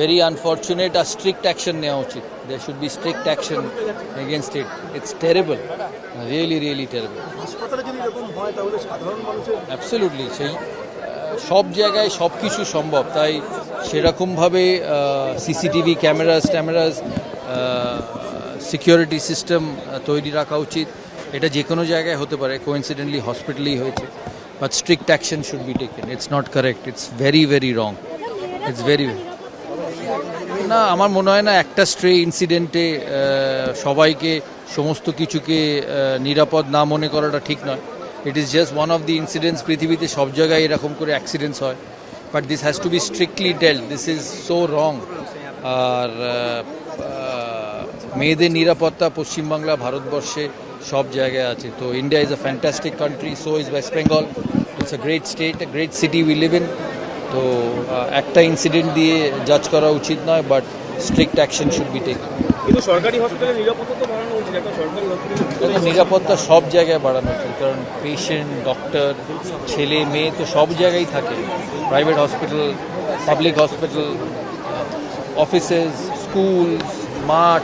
Very unfortunate আর strict action নেওয়া উচিত। They should be strict action against it it's terrible really really terrible absolutely সেই সব জায়গায় সব কিছু সম্ভব। তাই সেরকমভাবে সিসিটিভি ক্যামেরাস ট্যামেরাস সিকিউরিটি সিস্টেম তৈরি রাখা উচিত। এটা যে কোনো জায়গায় হতে পারে। কোইন্সিডেন্টলি হসপিটালেই হয়েছে। But strict action should be taken it's not correct it's very very wrong it's very না, আমার মনে হয় না একটা স্ট্রে ইনসিডেন্টে সবাইকে, সমস্ত কিছুকে নিরাপদ না মনে করাটা ঠিক নয়। It is just one of the incidents পৃথিবীতে সব জায়গায় এরকম করে অ্যাক্সিডেন্টস হয়। But this has to be strictly dealt this is so wrong আর মেয়েদের নিরাপত্তা পশ্চিমবাংলা, ভারতবর্ষে সব জায়গায় আছে। তো India is a fantastic country so is West Bengal it's a great state a great city we live in তো একটা ইনসিডেন্ট দিয়ে জাজ করা উচিত নয় but strict action should be take কিন্তু সরকারি হসপিটালে নিরাপত্তা তো বাড়ানো উচিত একটা সরকারি হসপিটালে নিরাপত্তা সব জায়গায় বাড়ানো উচিত কারণ পেশেন্ট ডক্টর ছেলে মেয়ে তো সব জায়গায় থাকে। Private hospital public hospital offices school মাঠ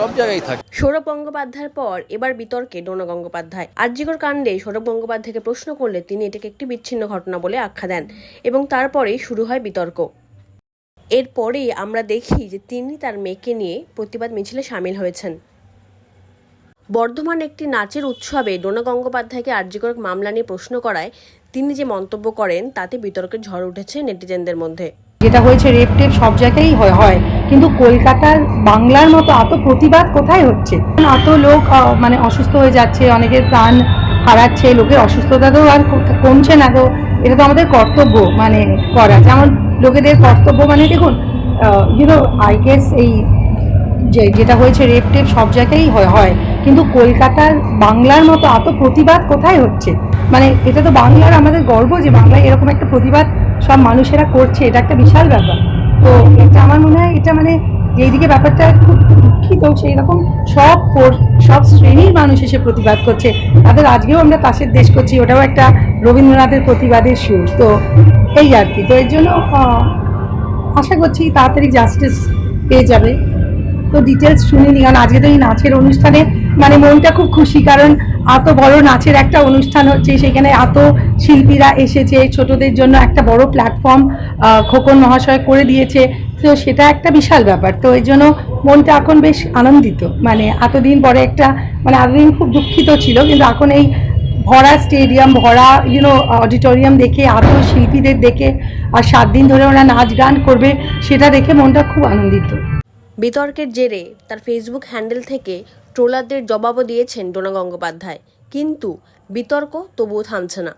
সব জায়গায় থাকে। সৌরভ গঙ্গোপাধ্যায়ের পর এবার বিতর্কে ডোনা গঙ্গোপাধ্যায়। আরজিকর কাণ্ডে সৌরভ গঙ্গোপাধ্যায়কে প্রশ্ন করলে তিনি এটাকে একটি বিচ্ছিন্ন ঘটনা বলে আখ্যা দেন এবং তারপরেই শুরু হয় বিতর্ক। এরপরেই আমরা দেখি যে তিনি তার মেয়েকে নিয়ে প্রতিবাদ মিছিলে সামিল হয়েছেন। বর্ধমান একটি নাচের উৎসবে ডোনা গঙ্গোপাধ্যায়কে আরজিকর মামলা নিয়ে প্রশ্ন করায় তিনি যে মন্তব্য করেন, তাতে বিতর্কের ঝড় উঠেছে নেটিজেনদের মধ্যে। যেটা হয়েছে রেপ টেপ সব জায়গায়ই হয় হয়। কিন্তু কলকাতার বাংলার মতো এত প্রতিবাদ কোথায় হচ্ছে? এত লোক মানে অসুস্থ হয়ে যাচ্ছে অনেকের প্রাণ হারাচ্ছে, লোকের অসুস্থতা তো আর কমছে না তো এটা তো আমাদের কর্তব্য মানে করা। যেমন লোকেদের কর্তব্য মানে দেখুন ইউনো আই গেস এই যে, যেটা হয়েছে রেপ টেপ সব জায়গায়ই হয় কিন্তু কলকাতার বাংলার মতো এত প্রতিবাদ কোথায় হচ্ছে? মানে এটা তো বাংলার আমাদের গর্ব যে বাংলায় এরকম একটা প্রতিবাদ সব মানুষেরা করছে, এটা একটা বিশাল ব্যাপার। তো এটা আমার মনে হয় এটা মানে যেইদিকে ব্যাপারটা খুব দুঃখিত সেই রকম সব সব শ্রেণির মানুষ এসে প্রতিবাদ করছে। তাদের আজকেও আমরা তাসের দেশ করছি, ওটাও একটা রবীন্দ্রনাথের প্রতিবাদের সুর। তো এই আর কি। তো এর জন্য আশা করছি তাড়াতাড়ি জাস্টিস পেয়ে যাবে। তো ডিটেলস শুনিনি কারণ আজকে তো এই নাচের অনুষ্ঠানে মানে মনটা খুব খুশি, কারণ এত বড় নাচের একটা অনুষ্ঠান হচ্ছে, সেখানে এত শিল্পীরা এসেছে, ছোটদের জন্য একটা বড় প্ল্যাটফর্ম খোকন মহাশয় করে দিয়েছে। তো সেটা একটা বিশাল ব্যাপার। তো এই জন্য মনটা এখন বেশ আনন্দিত। মানে এতদিন পরে একটা মানে এতদিন খুব দুঃখিত ছিল, কিন্তু এখন এই ভরা স্টেডিয়াম ভরা ইউনো অডিটোরিয়াম দেখে, এত শিল্পীদের দেখে, আর সাত দিন ধরে ওরা নাচ গান করবে, সেটা দেখে মনটা খুব আনন্দিত। বিতর্কের জেরে তার ফেসবুক হ্যান্ডেল থেকে ট্রোলারদের জবাবও দিয়েছেন ডোনা গঙ্গোপাধ্যায়। কিন্তু বিতর্ক তবুও থামছে না।